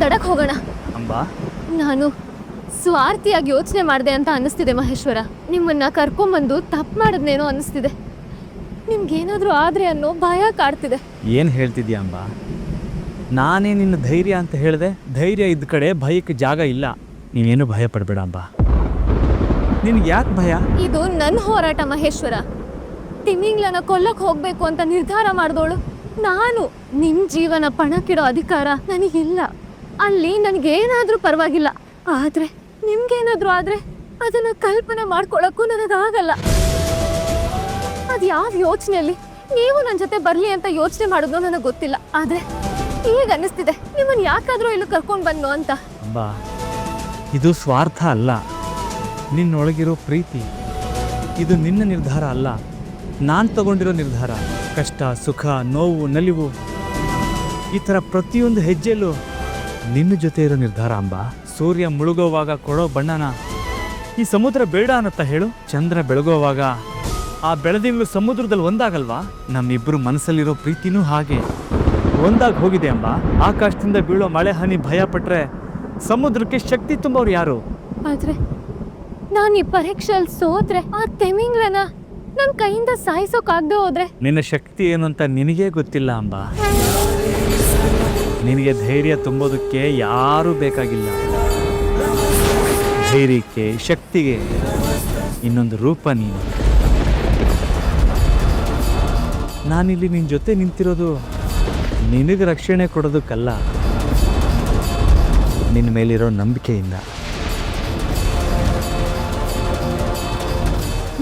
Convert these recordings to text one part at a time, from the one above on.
ದಡಕ್ ಹೋಗೋಣ. ಅಂಬಾ. ನಾನು ಸ್ವಾರ್ಥಿಯಾಗಿ ಯೋಚನೆ ಮಾಡಿದೆ ಅಂತ ಅನ್ನಿಸ್ತಿದೆ ಮಹೇಶ್ವರ. ನಿಮ್ಮನ್ನ ಕರ್ಕೊಂಬಂದು ತಪ್ಪು ಮಾಡಿದ್ನೇನೋ ಅನ್ನಿಸ್ತಿದೆ. ನಿಮ್ಗೇನಾದರೂ ಆದರೆ ಅನ್ನೋ ಭಯ ಕಾಡ್ತಿದೆ. ಏನು ಹೇಳ್ತಿದ್ಯಾ ಅಂಬಾ? ನಾನೇ ನಿನ್ನ ಧೈರ್ಯ ಅಂತ ಹೇಳಿದೆ ಧೈರ್ಯ ಇದ್ದ ಕಡೆ ಭಯಕ್ಕೆ ಜಾಗ ಇಲ್ಲ. ನೀನೇನು ಭಯ ಪಡಬೇಡ ಅಂಬಾ. ನಿನ್ಗೆ ಯಾಕೆ ಭಯ? ಇದು ನನ್ನ ಹೋರಾಟ ಮಹೇಶ್ವರ. ತಿಮಿಂಗ್ಲನ ಕೊಲ್ಲಕ್ಕೆ ಹೋಗಬೇಕು ಅಂತ ನಿರ್ಧಾರ ಮಾಡಿದವಳು ನಾನು ನಿಮ್ಮ ಜೀವನ ಪಣಕ್ಕಿಡೋ ಅಧಿಕಾರ ನನಗಿಲ್ಲ. ಅಲ್ಲಿ ನನಗೇನಾದರೂ ಪರವಾಗಿಲ್ಲ. ಆದರೆ ನಿಮ್ಗೇನಾದರೂ ಆದರೆ ಅದನ್ನ ಕಲ್ಪನೆ ಮಾಡ್ಕೊಳ್ಳೋಕ್ಕೂ ನನಗಾಗಲ್ಲ. ಅದು ಯಾವ ಯೋಚನೆಯಲ್ಲಿ? ನೀವು ನನ್ನ ಜೊತೆ ಬರಲಿ ಅಂತ ಯೋಚನೆ ಮಾಡೋದು ನನಗೆ ಗೊತ್ತಿಲ್ಲ. ಆದರೆ ಈಗ ಅನ್ನಿಸ್ತಿದೆ ನಿಮ್ಮನ್ನ ಯಾಕಾದರೂ ಇಲ್ಲಿ ಕರ್ಕೊಂಡು ಬಂದ್ನೋ ಅಂತ. ಬಾ ಇದು ಸ್ವಾರ್ಥ ಅಲ್ಲ. ನಿನ್ನೊಳಗಿರೋ ಪ್ರೀತಿ, ಇದು ನಿನ್ನ ನಿರ್ಧಾರ ಅಲ್ಲ. ನಾನು ತಗೊಂಡಿರೋ ನಿರ್ಧಾರ. ಕಷ್ಟ, ಸುಖ, ನೋವು, ನಲಿವು, ಈ ಥರ ಪ್ರತಿಯೊಂದು ಹೆಜ್ಜೆಯಲ್ಲೂ ನಿನ್ನ ಜೊತೆ ಇರೋ ನಿರ್ಧಾರ ಅಂಬ. ಸೂರ್ಯ ಮುಳುಗೋವಾಗ ಕೊಡೋ ಬಣ್ಣನ ಈ ಸಮುದ್ರ ಬೇಡ ಅನ್ನತ್ತ ಹೇಳು. ಚಂದ್ರ ಬೆಳಗೋವಾಗ ಆ ಬೆಳದಿಂಗಳು ಸಮುದ್ರದಲ್ಲಿ ಒಂದಾಗಲ್ವಾ? ನಮ್ಮಿಬ್ಬರು ಮನಸ್ಸಲ್ಲಿರೋ ಪ್ರೀತಿನೂ ಹಾಗೆ. ಒಂದಾಗಿ ಹೋಗಿದೆ ಅಂಬ. ಆಕಾಶದಿಂದ ಬೀಳೋ ಮಳೆ ಹನಿ ಭಯ ಪಟ್ರೆ ಸಮುದ್ರಕ್ಕೆ ಶಕ್ತಿ ತುಂಬೋರು ಯಾರು? ಆದ್ರೆ ನಾನು ಈ ಪರೀಕ್ಷೆಯಲ್ಲಿ ಸೋತ್ರೆ ಆ ತೆಮಿಂಗ್ಲನ ನನ್ನ ಕೈಯಿಂದ ಸಾಯಿಸೋಕಾಗ್ದೆ ಹೋದ್ರೆ? ನಿನ್ನ ಶಕ್ತಿ ಏನು ಅಂತ ನಿನಗೇ ಗೊತ್ತಿಲ್ಲ ಅಂಬ. ನಿನಗೆ ಧೈರ್ಯ ತುಂಬೋದಕ್ಕೆ ಯಾರೂ ಬೇಕಾಗಿಲ್ಲ. ಧೈರ್ಯಕ್ಕೆ, ಶಕ್ತಿಗೆ ಇನ್ನೊಂದು ರೂಪ ನೀನು. ನಾನಿಲ್ಲಿ ನಿನ್ನ ಜೊತೆ ನಿಂತಿರೋದು ನಿನಗೆ ರಕ್ಷಣೆ ಕೊಡೋದಕ್ಕಲ್ಲ. ನಿನ್ನ ಮೇಲಿರೋ ನಂಬಿಕೆಯಿಂದ.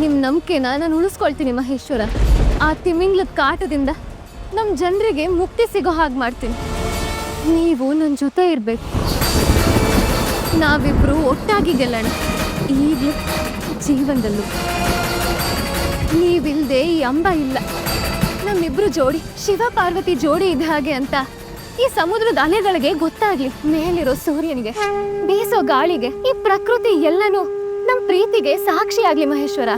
ನಿಮ್ ನಂಬಿಕೆನ ನಾನು ಉಳಿಸ್ಕೊಳ್ತೀನಿ, ಮಹೇಶ್ವರ. ಆ ತಿಮಿಂಗ್ಲದ ಕಾಟದಿಂದ ನಮ್ಮ ಜನರಿಗೆ ಮುಕ್ತಿ ಸಿಗೋ ಹಾಗೆ ಮಾಡ್ತೀನಿ. ನೀವು ನನ್ನ ಜೊತೆ ಇರಬೇಕು. ನಾವಿಬ್ಬರು ಒಟ್ಟಾಗಿ ಗೆಲ್ಲೋಣ. ಈಗಲೂ ಜೀವನದಲ್ಲೂ. ನೀವಿಲ್ಲದೆ ಈ ಅಂಬ ಇಲ್ಲ. ನಮ್ಮಿಬ್ರು ಜೋಡಿ, ಶಿವ ಪಾರ್ವತಿ ಜೋಡಿ ಇದ್ದ ಹಾಗೆ ಅಂತ. ಈ ಸಮುದ್ರದ ಅಲೆಗಳಿಗೆ ಗೊತ್ತಾಗ್ಲಿ, ಮೇಲಿರೋ ಸೂರ್ಯನಿಗೆ, ಬೀಸೋ ಗಾಳಿಗೆ, ಈ ಪ್ರಕೃತಿ ಎಲ್ಲನೂ. ನಮ್ ಪ್ರೀತಿಗೆ ಸಾಕ್ಷಿಯಾಗ್ಲಿ ಮಹೇಶ್ವರ.